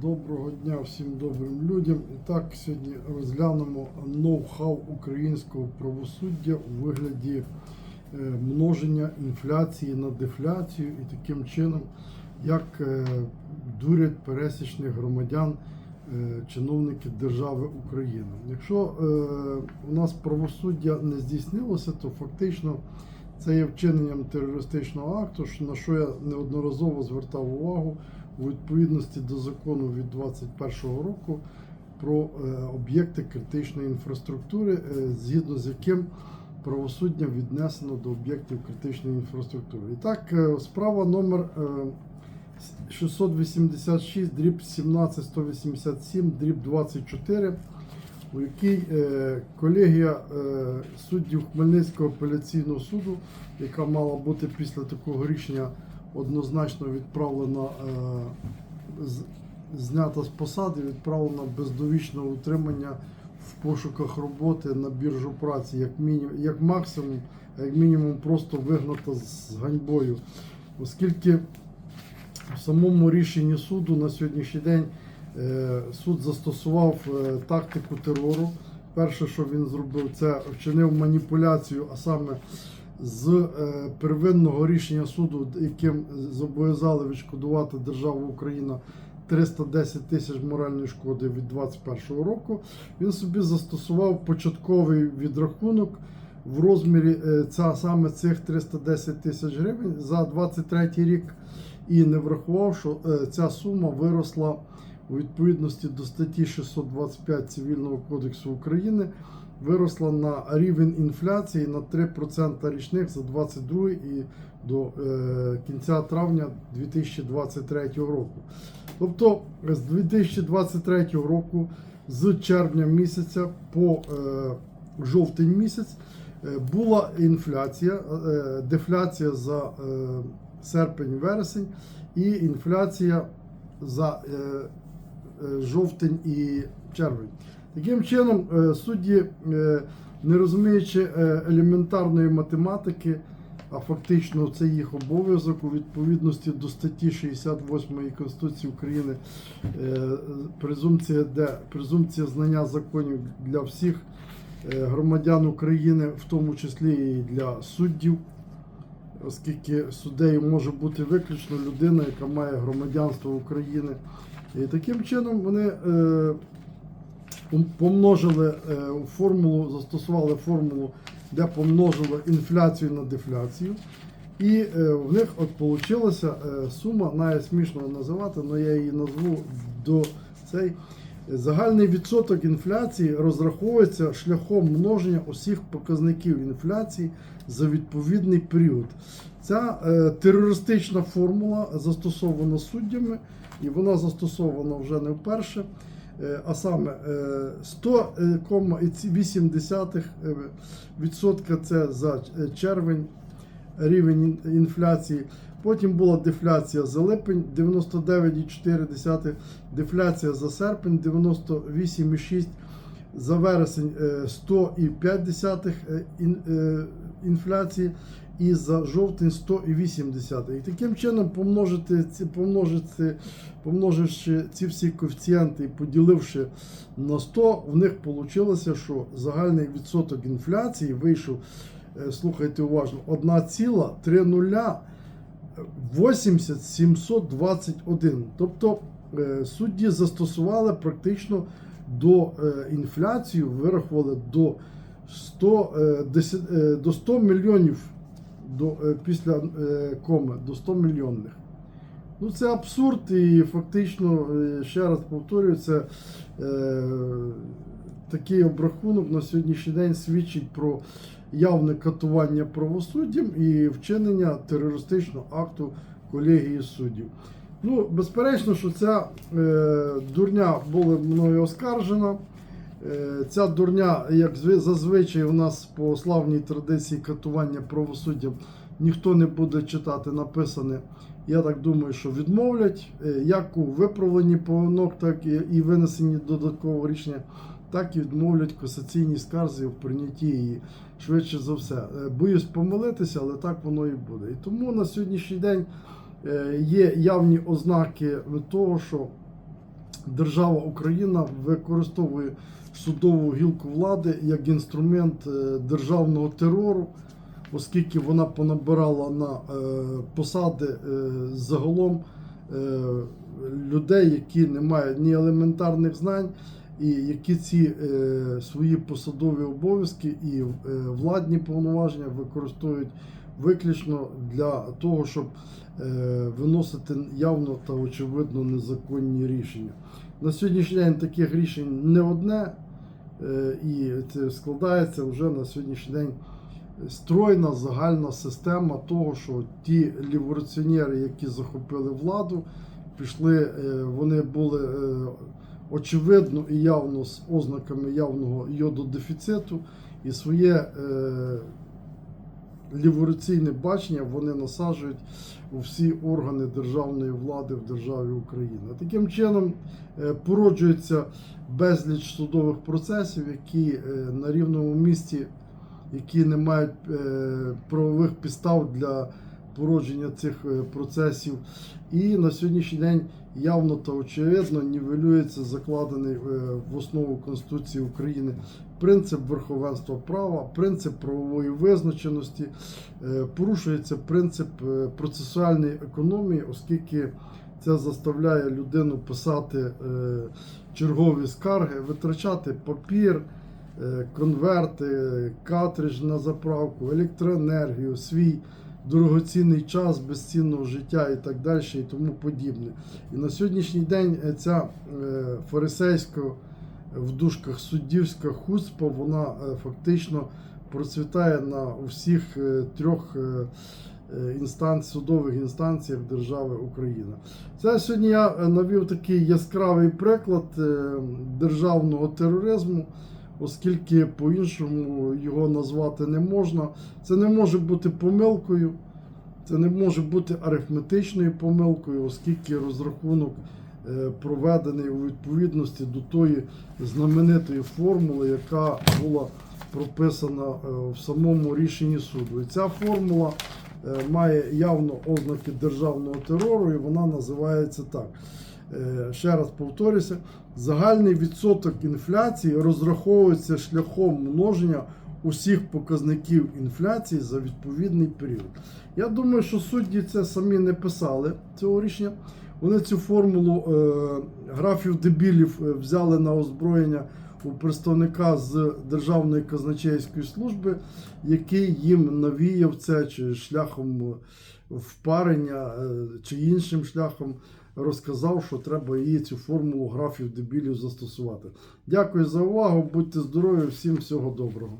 Доброго дня всім добрим людям. І так, сьогодні розглянемо ноу-хау українського правосуддя у вигляді е, множення інфляції на дефляцію і таким чином, як е, дурять пересічних громадян е, чиновники держави України. Якщо у нас правосуддя не здійснилося, то фактично це є вчиненням терористичного акту, на що я неодноразово звертав увагу у відповідності до закону від 2021 року про е, об'єкти критичної інфраструктури, е, згідно з яким правосуддя віднесено до об'єктів критичної інфраструктури. І так, е, справа номер е, 686, дріб 17187, дріб 24, у якій колегія суддів Хмельницького апеляційного суду, яка мала бути після такого рішення однозначно відправлена, е, знята з посади, відправлена без довічного утримання в пошуках роботи на біржу праці, як мінімум, як максимум, а як мінімум просто вигната з ганьбою, оскільки в самому рішенні суду на сьогоднішній день е, суд застосував е, тактику терору. Перше, що він зробив, це вчинив маніпуляцію, а саме з е, первинного рішення суду, яким зобов'язали відшкодувати державу Україна 310 тисяч моральної шкоди від 2021 року. Він собі застосував початковий відрахунок в розмірі е, ця, саме цих 310 тисяч гривень за 23 рік і не врахував, що е, ця сума виросла у відповідності до статті 625 Цивільного кодексу України. Виросла на рівень інфляції на 3% річних за 22 і до е, кінця травня 2023 року. Тобто з 2023 року, з червня місяця по е, жовтень місяць е, була інфляція, е, дефляція за е, серпень-вересень і інфляція за е, е, жовтень і червень. Таким чином, е, судді, е, не розуміючи е, елементарної математики, а фактично це їх обов'язок у відповідності до статті 68 Конституції України, презумпція, де презумпція знання законів для всіх громадян України, в тому числі і для суддів, оскільки суддею може бути виключно людина, яка має громадянство України. І таким чином вони помножили е, формулу, застосували формулу, де помножили інфляцію на дефляцію. І е, в них от получилася е, сума, навіть смішно називати, але я її назву до цей. Загальний відсоток інфляції розраховується шляхом множення усіх показників інфляції за відповідний період. Ця е, терористична формула застосована суддями, і вона застосована вже не вперше. Е, а саме е, 100,8% е, це за е, червень рівень інфляції. Потім була дефляція за липень 99,4, дефляція за серпень 98,6, за вересень е, 100,5 е, е, інфляції і за жовтень 100,8. І таким чином помножити помножити, помноживши ці всі коефіцієнти і поділивши на 100, в них вийшло, що загальний відсоток інфляції вийшов, е, слухайте уважно, 1,30 80721. Тобто е, судді застосували практично до е, інфляції, вирахували до 100, е, десят- е, до 100 мільйонів до, е, після е, коми, до 100 мільйонних. Ну, це абсурд, і фактично, е, ще раз повторюю, це е, такий обрахунок на сьогоднішній день свідчить про явне катування правосуддям і вчинення терористичного акту колегії суддів. Ну, безперечно, що ця е, дурня була мною оскаржена. Е, Ця дурня, як зазвичай, у нас по славній традиції катування правосуддям ніхто не буде читати написане. Я так думаю, що відмовлять е, як у виправленні помилок, так і, винесенні додаткового рішення, так і відмовлять касаційній скарзі в прийнятті її швидше за все. Е, Боюсь помилитися, але так воно і буде. І тому на сьогоднішній день є явні ознаки того, що держава Україна використовує судову гілку влади як інструмент е, державного терору, оскільки вона понабирала на е, посади е, загалом людей, які не мають ні елементарних знань, і які ці свої посадові обов'язки і владні повноваження використовують виключно для того, щоб е, виносити явно та очевидно незаконні рішення. На сьогоднішній день таких рішень не одне, е, і це складається вже на сьогоднішній день стройна загальна система того, що ті ліворуціонери, які захопили владу, пішли, е, вони були очевидно і явно з ознаками явного йододефіциту, і своє ліворуційне бачення вони насаджують у всі органи державної влади в державі Україна. Таким чином е, породжується безліч судових процесів, які е, на рівному місці, які не мають е, правових підстав для породження цих процесів. І на сьогоднішній день явно та очевидно нівелюється закладений в основу Конституції України принцип верховенства права, принцип правової визначеності, е, порушується принцип е, процесуальної економії, оскільки це заставляє людину писати е, чергові скарги, витрачати папір, конверти, картридж на заправку, електроенергію, свій дорогоцінний час безцінного життя і так далі, і тому подібне. І на сьогоднішній день ця фарисейська в дужках суддівська хуцпа, вона е, фактично процвітає на всіх е, трьох е, е, судових інстанціях держави Україна. Це сьогодні я навів такий яскравий приклад державного тероризму, оскільки по-іншому його назвати не можна. Це не може бути помилкою. Це не може бути арифметичною помилкою, оскільки розрахунок проведений у відповідності до тої знаменитої формули, яка була прописана е, в самому рішенні суду. І ця формула е, має явно ознаки державного терору, і вона називається так. Е, Ще раз повторюся, загальний відсоток інфляції розраховується шляхом множення усіх показників інфляції за відповідний період. Я думаю, що судді це самі не писали цього рішення. Вони цю формулу е, графів дебілів е, взяли на озброєння у представника з Державної казначейської служби, який їм навіяв це чи шляхом впарення, е, чи іншим шляхом розказав, що треба її цю формулу графів дебілів застосувати. Дякую за увагу, будьте здорові, всім всього доброго.